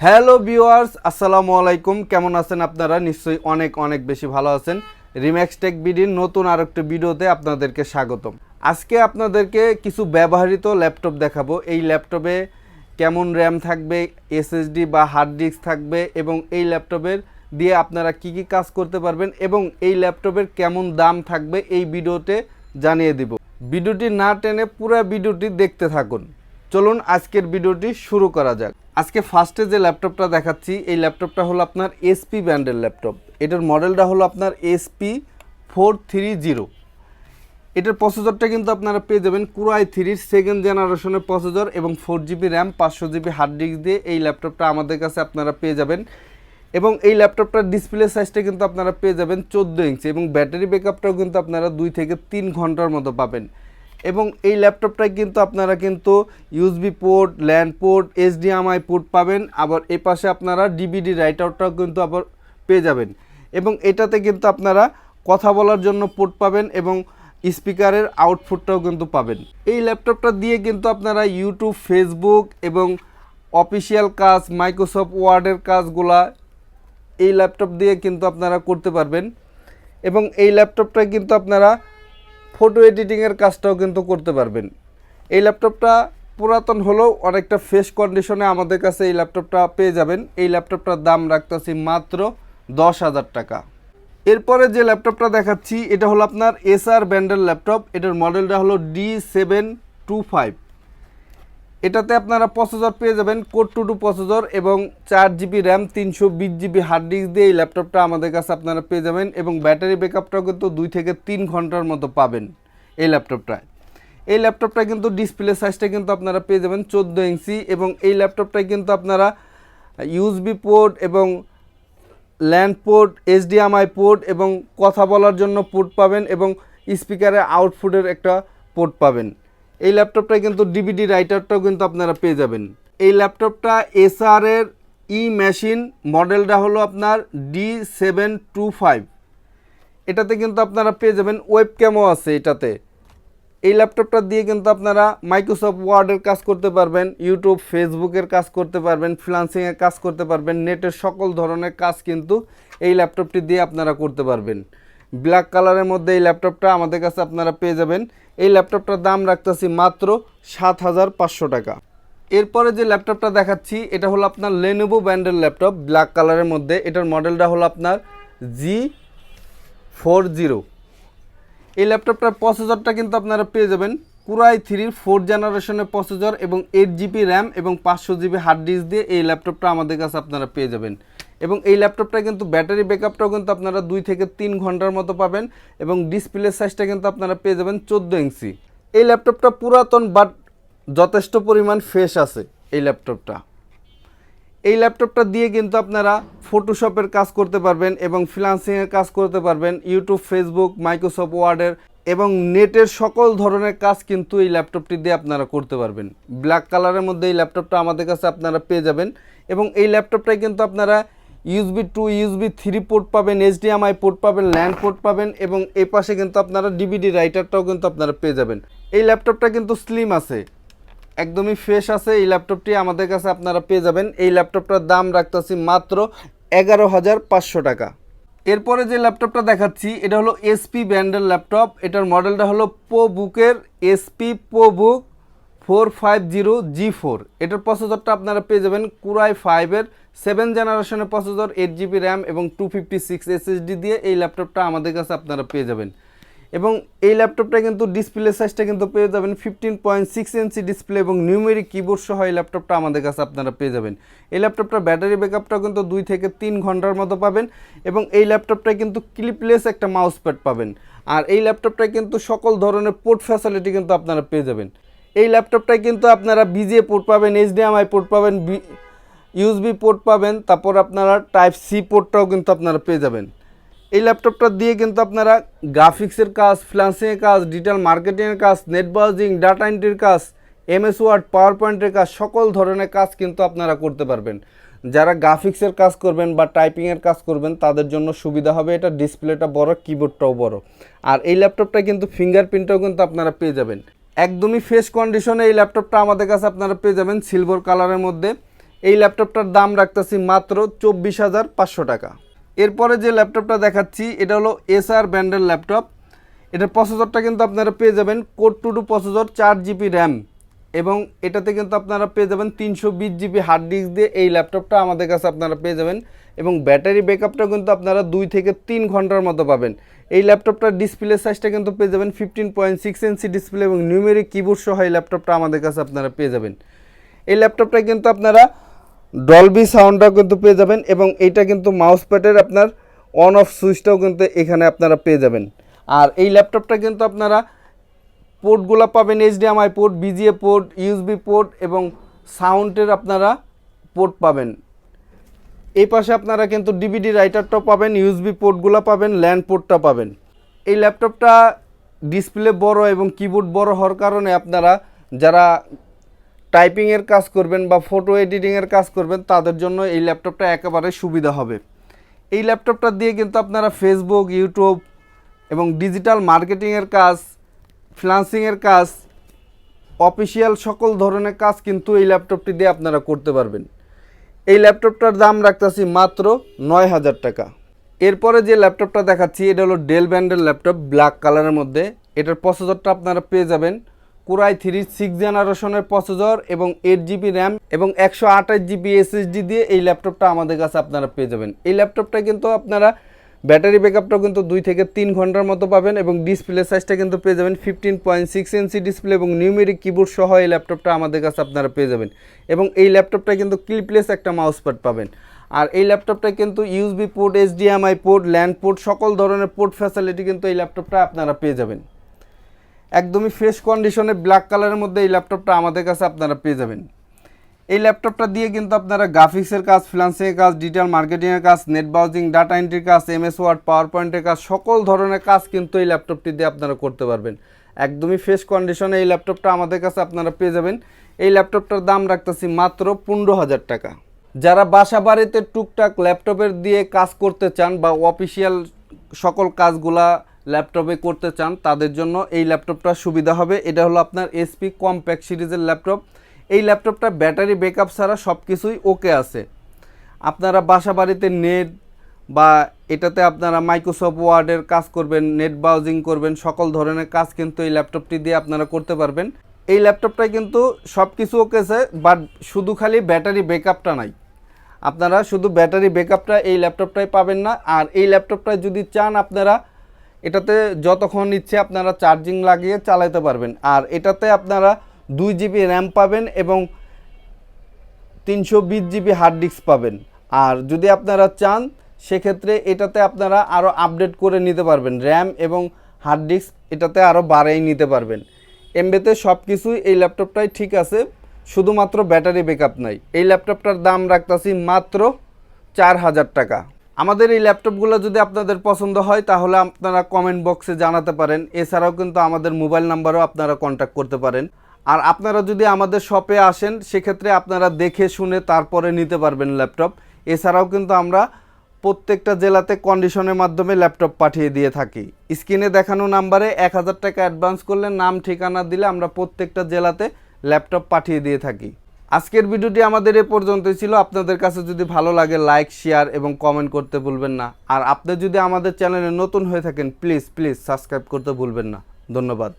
Hello viewers, আসসালামু আলাইকুম। কেমন আছেন আপনারা? নিশ্চয়ই অনেক অনেক বেশি ভালো আছেন। রিম্যাক্স টেক বিডির নতুন আর একটা ভিডিওতে আপনাদেরকে স্বাগতম। আজকে আপনাদেরকে কিছু ব্যবহৃত ল্যাপটপ দেখাবো। এই ল্যাপটপে কেমন র্যাম থাকবে এসএসডি বা হার্ড ডিস্ক থাকবে এবং এই ল্যাপটপের দিয়ে আপনারা কি কি কাজ করতে পারবেন এবং এই ল্যাপটপের কেমন দাম থাকবে এই ভিডিওতে জানিয়ে দিব। ভিডিওটি না টেনে পুরো ভিডিওটি দেখতে থাকুন। চলুন আজকের ভিডিওটি শুরু করা যাক। আজকে ফার্স্টে যে ল্যাপটপটা দেখাচ্ছি, এই ল্যাপটপটা হলো আপনার এসপি ব্র্যান্ডের ল্যাপটপ এটার মডেলটা হলো আপনার এসপি ফোর থ্রি জিরো এটার প্রসেসরটা কিন্তু আপনারা পেয়ে যাবেন কুরাই থ্রির সেকেন্ড জেনারেশনের প্রসেসর এবং ফোর জিবি র্যাম পাঁচশো জিবি হার্ড ডিস্ক দিয়ে এই ল্যাপটপটা আমাদের কাছে আপনারা পেয়ে যাবেন। এবং এই ল্যাপটপটার ডিসপ্লে সাইজটা কিন্তু আপনারা পেয়ে যাবেন চোদ্দ ইঞ্চি এবং ব্যাটারি ব্যাকআপটাও কিন্তু আপনারা দুই থেকে তিন ঘণ্টার মতো পাবেন। এবং এই ল্যাপটপটায় কিন্তু আপনারা কিন্তু USB port LAN port HDMI port পাবেন। আবার এই পাশে আপনারা ডিভিডি রাইট আউটটাও কিন্তু আবার পেয়ে যাবেন। এবং এটাতে কিন্তু আপনারা কথা বলার জন্য পোর্ট পাবেন এবং স্পিকারের আউটপুটটাও কিন্তু পাবেন। এই ল্যাপটপটা দিয়ে কিন্তু আপনারা ইউটিউব ফেসবুক এবং অফিসিয়াল কাজ মাইক্রোসফট ওয়ার্ডের কাজগুলা এই ল্যাপটপ দিয়ে কিন্তু আপনারা করতে পারবেন। এবং এই ল্যাপটপটায় কিন্তু আপনারা ফটো এডিটিংয়ের কাজটাও কিন্তু করতে পারবেন। এই ল্যাপটপটা পুরাতন হলেও অনেকটা ফ্রেশ কন্ডিশনে আমাদের কাছে এই ল্যাপটপটা পেয়ে যাবেন। এই ল্যাপটপটার দাম রাখতেছি মাত্র দশ হাজার টাকা। এরপরে যে ল্যাপটপটা দেখাচ্ছি, এটা হলো আপনার এসআর ব্র্যান্ডের ল্যাপটপ এটার মডেলটা হলো ডি সেভেন টু ফাইভ এটাতে আপনারা প্রসেসর পেয়ে যাবেন কোড টু টু প্রসেসর এবং চার জিবি র্যাম তিনশো বিশ জিবি হার্ড ডিস্ক দিয়ে এই ল্যাপটপটা আমাদের কাছে আপনারা পেয়ে যাবেন এবং ব্যাটারি ব্যাকআপটাও কিন্তু দুই থেকে তিন ঘণ্টার মতো পাবেন এই ল্যাপটপটায় এই ল্যাপটপটা কিন্তু ডিসপ্লে সাইজটা কিন্তু আপনারা পেয়ে যাবেন চোদ্দ ইঞ্চি এবং এই ল্যাপটপটায় কিন্তু আপনারা ইউএসবি পোর্ট এবং ল্যান্ড পোর্ট এইচডিএমআই পোর্ট এবং কথা বলার জন্য পোর্ট পাবেন এবং স্পিকারের আউটপুটের একটা পোর্ট পাবেন। এই ল্যাপটপটায় কিন্তু ডিভিডি রাইটারটাও কিন্তু আপনারা পেয়ে যাবেন। এই ল্যাপটপটা এসআর এর ই মেশিন মডেলটা হলো আপনার ডি সেভেন টু ফাইভ এটাতে কিন্তু আপনারা পেয়ে যাবেন ওয়েব ক্যামও আছে এটাতে। এই ল্যাপটপটা দিয়ে কিন্তু আপনারা মাইক্রোসফট ওয়ার্ডের কাজ করতে পারবেন ইউটিউব ফেসবুকের কাজ করতে পারবেন ফ্রিলান্সিংয়ের কাজ করতে পারবেন নেটের সকল ধরনের কাজ কিন্তু এই ল্যাপটপটি দিয়ে আপনারা করতে পারবেন। ব্ল্যাক কালারের মধ্যে এই ল্যাপটপটা আমাদের কাছে আপনারা পেয়ে যাবেন। এই ল্যাপটপটার দাম রাখতেছি মাত্র সাত হাজার পাঁচশো টাকা। এরপরে যে ল্যাপটপটা দেখাচ্ছি, এটা হলো আপনার লেনোভো ব্র্যান্ডের ল্যাপটপ ব্ল্যাক কালারের মধ্যে। এটার মডেলটা হলো আপনার জি ফোর জিরো এই ল্যাপটপটার প্রসেসরটা কিন্তু আপনারা পেয়ে যাবেন কুরাই থ্রির ফোর্থ জেনারেশনের প্রসেসর এবং এইট জিবি র্যাম এবং পাঁচশো জিবি হার্ড ডিস্ক দিয়ে এই ল্যাপটপটা আমাদের কাছে আপনারা পেয়ে যাবেন। এবং এই ল্যাপটপটা কিন্তু ব্যাটারি ব্যাকআপটাও কিন্তু আপনারা দুই থেকে তিন ঘণ্টার মতো পাবেন এবং ডিসপ্লে সাইজটা কিন্তু আপনারা পেয়ে যাবেন চোদ্দ ইঞ্চি। এই ল্যাপটপটা পুরাতন বাট যথেষ্ট পরিমাণ ফ্রেশ আছে এই ল্যাপটপটা। এই ল্যাপটপটা দিয়ে কিন্তু আপনারা ফটোশপের কাজ করতে পারবেন এবং ফ্রিলান্সিংয়ের কাজ করতে পারবেন ইউটিউব ফেসবুক মাইক্রোসফট ওয়ার্ডের এবং নেটের সকল ধরনের কাজ কিন্তু এই ল্যাপটপটি দিয়ে আপনারা করতে পারবেন। ব্ল্যাক কালারের মধ্যে এই ল্যাপটপটা আমাদের কাছে আপনারা পেয়ে যাবেন এবং এই ল্যাপটপটায় কিন্তু আপনারা USB two USB three port পাবেন এইচডিএমআই পোর্ট পাবেন ল্যান্ড পোর্ট পাবেন এবং এই পাশে কিন্তু আপনারা ডিভিডি রাইটারটাও কিন্তু আপনারা পেয়ে যাবেন। এই ল্যাপটপটা কিন্তু স্লিম আছে, একদমই ফ্রেশ আছে, এই ল্যাপটপটি আমাদের কাছে আপনারা পেয়ে যাবেন। এই ল্যাপটপটার দাম রাখতেছি মাত্র এগারো হাজার পাঁচশো টাকা। এরপরে যে ল্যাপটপটা দেখাচ্ছি, এটা হলো এসপি ব্র্যান্ডের ল্যাপটপ এটার মডেলটা হলো পো বুকের HP ProBook four five zero G four এটার প্রসেসরটা আপনারা পেয়ে যাবেন কুরাই ফাইভের সেভেন জেনারেশনের প্রসেসর এইট জিবি র্যাম এবং টু ফিফটি সিক্স এসএসডি দিয়ে এই ল্যাপটপটা আমাদের কাছে আপনারা পেয়ে যাবেন। এবং এই ল্যাপটপটা কিন্তু ডিসপ্লে সাইজটা কিন্তু পেয়ে যাবেন fifteen point six inch display এবং নিউমেরিক কিবোর্ড সহ এই ল্যাপটপটা আমাদের কাছে আপনারা পেয়ে যাবেন। এই ল্যাপটপটার ব্যাটারি ব্যাকআপটাও কিন্তু দুই থেকে তিন ঘণ্টার মতো পাবেন এবং এই ল্যাপটপটায় কিন্তু ক্লিপলেস একটা মাউস প্যাড পাবেন। আর এই ল্যাপটপটায় কিন্তু সকল ধরনের পোর্ট ফ্যাসিলিটি কিন্তু আপনারা পেয়ে যাবেন। এই ল্যাপটপটায় কিন্তু আপনারা বিজিএ পোর্ট পাবেন এইচডিএমআই পোর্ট পাবেন ইউএসবি পোর্ট পাবেন, তারপর আপনারা টাইপ সি পোর্টটাও কিন্তু আপনারা পেয়ে যাবেন। এই ল্যাপটপটা দিয়ে কিন্তু আপনারা গ্রাফিক্সের কাজ ফ্রিলান্সিংয়ের কাজ ডিজিটাল মার্কেটিংয়ের কাজ নেট ব্রাউজিং ডাটা এন্ট্রির কাজ এমএস ওয়ার্ড পাওয়ার পয়েন্টের কাজ, সকল ধরনের কাজ কিন্তু আপনারা করতে পারবেন। যারা গ্রাফিক্সের কাজ করবেন বা টাইপিংয়ের কাজ করবেন, তাদের জন্য সুবিধা হবে এটা ডিসপ্লেটা বড় কিবোর্ডটাও বড়। আর এই ল্যাপটপটা কিন্তু ফিঙ্গারপ্রিন্টটাও কিন্তু আপনারা পেয়ে যাবেন। একদমই ফ্রেশ কন্ডিশনে এই ল্যাপটপটা আমাদের কাছে আপনারা পেয়ে যাবেন সিলভার কালারের মধ্যে। এই ল্যাপটপটার দাম রাখতেছি মাত্র চব্বিশ হাজার পাঁচশো টাকা। এরপরে যে ল্যাপটপটা দেখাচ্ছি, এটা হলো এসআর ব্র্যান্ডের ল্যাপটপ এটার প্রসেসরটা কিন্তু আপনারা পেয়ে যাবেন কোড টু টু প্রসেসর চার জিবি র্যাম এবং এটাতে কিন্তু আপনারা পেয়ে যাবেন তিনশো বিশ জিবি হার্ড ডিস্ক দিয়ে এই ল্যাপটপটা আমাদের কাছে আপনারা পেয়ে যাবেন। এবং ব্যাটারি ব্যাকআপটা কিন্তু আপনারা দুই থেকে তিন ঘণ্টার মতো পাবেন। এই ল্যাপটপটার ডিসপ্লে সাইজটা কিন্তু পেয়ে যাবেন fifteen point six inch display এবং নিউমেরিক কিবোর্ড সহ এই ল্যাপটপটা আমাদের কাছে আপনারা পেয়ে যাবেন। এই ল্যাপটপটা কিন্তু আপনারা ডলবি সাউন্ডটাও কিন্তু পেয়ে যাবেন এবং এইটা কিন্তু মাউস প্যাডের আপনার অন অফ সুইচটাও কিন্তু এখানে আপনারা পেয়ে যাবেন। আর এই ল্যাপটপটা কিন্তু আপনারা পোর্টগুলো পাবেন HDMI port VGA port USB port এবং সাউন্ডের আপনারা পোর্ট পাবেন। এই পাশে আপনারা কিন্তু ডিভিডি রাইটারটাও পাবেন ইউএসবি পোর্টগুলো পাবেন ল্যান্ড পোর্টটা পাবেন। এই ল্যাপটপটা ডিসপ্লে বড় এবং কিবোর্ড বড় হওয়ার কারণে আপনারা যারা টাইপিংয়ের কাজ করবেন বা ফটো এডিটিংয়ের কাজ করবেন, তাদের জন্য এই ল্যাপটপটা একেবারে সুবিধা হবে। এই ল্যাপটপটা দিয়ে কিন্তু আপনারা ফেসবুক ইউটিউব এবং ডিজিটাল মার্কেটিংয়ের কাজ ফ্রিলান্সিংয়ের কাজ অফিসিয়াল সকল ধরনের কাজ কিন্তু এই ল্যাপটপটি দিয়ে আপনারা করতে পারবেন। এই ল্যাপটপটার দাম রাখতেছি মাত্র নয় হাজার টাকা। এরপরে যে ল্যাপটপটা দেখাচ্ছি, এটা হলো ডেল ব্র্যান্ডের ল্যাপটপ, ব্ল্যাক কালারের মধ্যে। এটার প্রসেসরটা আপনারা পেয়ে যাবেন। কুরাই থ্রি সিক্স জেনারেশনের প্রসেসর এবং এইট জিবি র্যাম এবং একশো আঠাশ জিবি এসএসডি দিয়ে এই ল্যাপটপটা আমাদের কাছে আপনারা পেয়ে যাবেন। এই ল্যাপটপটা কিন্তু আপনারা ব্যাটারি ব্যাকআপটাও কিন্তু দুই থেকে তিন ঘণ্টার মতো পাবেন এবং ডিসপ্লে সাইজটা কিন্তু পেয়ে যাবেন fifteen point six inch display এবং নিউমেরিক কিবোর্ড সহ এই ল্যাপটপটা আমাদের কাছে আপনারা পেয়ে যাবেন। এবং এই ল্যাপটপটা কিন্তু ক্লিপলেস একটা মাউস প্যাড পাবেন। আর এই ল্যাপটপটা কিন্তু USB port HDMI port LAN port সকল ধরনের পোর্ট ফ্যাসিলিটি কিন্তু এই ল্যাপটপটা আপনারা পেয়ে যাবেন। একদমই ফ্রেশ কন্ডিশনে ব্ল্যাক কালারের মধ্যে এই ল্যাপটপটা আমাদের কাছে আপনারা পেয়ে যাবেন। এই ল্যাপটপটা দিয়ে কিন্তু আপনারা গ্রাফিক্সের কাজ ফ্রিলান্সিংয়ের কাজ ডিজিটাল মার্কেটিংয়ের কাজ নেট ব্রাউজিং ডাটা এন্ট্রির কাজ এমএস ওয়ার্ড পাওয়ার পয়েন্টের কাজ, সকল ধরনের কাজ কিন্তু এই ল্যাপটপটি দিয়ে আপনারা করতে পারবেন। একদমই ফ্রেশ কন্ডিশনে এই ল্যাপটপটা আমাদের কাছে আপনারা পেয়ে যাবেন। এই ল্যাপটপটার দাম রাখতেছি মাত্র পনেরো হাজার টাকা। যারা বাসা বাড়িতে টুকটাক ল্যাপটপের দিয়ে কাজ করতে চান বা অফিসিয়াল সকল কাজগুলা ল্যাপটপে করতে চান, তাদের জন্য এই ল্যাপটপটা সুবিধা হবে। এটা হলো আপনার এসপি কম্প্যাক্ট সিরিজের ল্যাপটপ। এই ল্যাপটপটা ব্যাটারি ব্যাকআপ ছাড়া সব কিছুই ওকে আছে। আপনারা বাসা বাড়িতে নেট বা এটাতে আপনারা মাইক্রোসফট ওয়ার্ডের কাজ করবেন, নেট ব্রাউজিং করবেন, সকল ধরনের কাজ কিন্তু এই ল্যাপটপটি দিয়ে আপনারা করতে পারবেন। এই ল্যাপটপটায় কিন্তু সব কিছু ওকে আছে, বাট শুধু খালি ব্যাটারি ব্যাকআপটা নাই। আপনারা শুধু ব্যাটারি ব্যাকআপটা এই ল্যাপটপটায় পাবেন না, আর এই ল্যাপটপটায় যদি চান আপনারা, এটাতে যতক্ষণ ইচ্ছে আপনারা চার্জিং লাগিয়ে চালাতে পারবেন। আর এটাতে আপনারা দুই জিবি র্যাম পাবেন এবং তিনশো বিশ জিবি হার্ড ডিস্ক পাবেন। আর যদি আপনারা চান, সেক্ষেত্রে এটাতে আপনারা আরও আপডেট করে নিতে পারবেন। র্যাম এবং হার্ড ডিস্ক এটাতে আরও বাড়াই নিতে পারবেন। এমবেতে সব কিছুই এই ল্যাপটপটাই ঠিক আছে, শুধুমাত্র ব্যাটারি ব্যাকআপ নাই। এই ল্যাপটপটার দাম রাখতেছি মাত্র চার হাজার টাকা। আমাদের এই ল্যাপটপগুলো যদি আপনাদের পছন্দ হয়, তাহলে আপনারা কমেন্ট বক্সে জানাতে পারেন। এছাড়াও কিন্তু আমাদের মোবাইল নাম্বারও আপনারা কন্ট্যাক্ট করতে পারেন। আর আপনারা যদি আমাদের শপে আসেন, সেক্ষেত্রে আপনারা দেখে শুনে তারপরে নিতে পারবেন ল্যাপটপ এছাড়াও কিন্তু আমরা প্রত্যেকটা জেলাতে কন্ডিশনের মাধ্যমে ল্যাপটপ পাঠিয়ে দিয়ে থাকি। স্ক্রিনে দেখানো নাম্বারে এক হাজার টাকা অ্যাডভান্স করলে নাম, ঠিকানা দিলে আমরা প্রত্যেকটা জেলাতে ল্যাপটপ পাঠিয়ে দিয়ে থাকি। আজকের ভিডিওটি আমাদের এ পর্যন্তই ছিল। আপনাদের কাছে যদি ভালো লাগে লাইক শেয়ার এবং কমেন্ট করতে ভুলবেন না। আর আপনি যদি আমাদের চ্যানেলে নতুন হয়ে থাকেন প্লিজ প্লিজ সাবস্ক্রাইব করতে ভুলবেন না। ধন্যবাদ।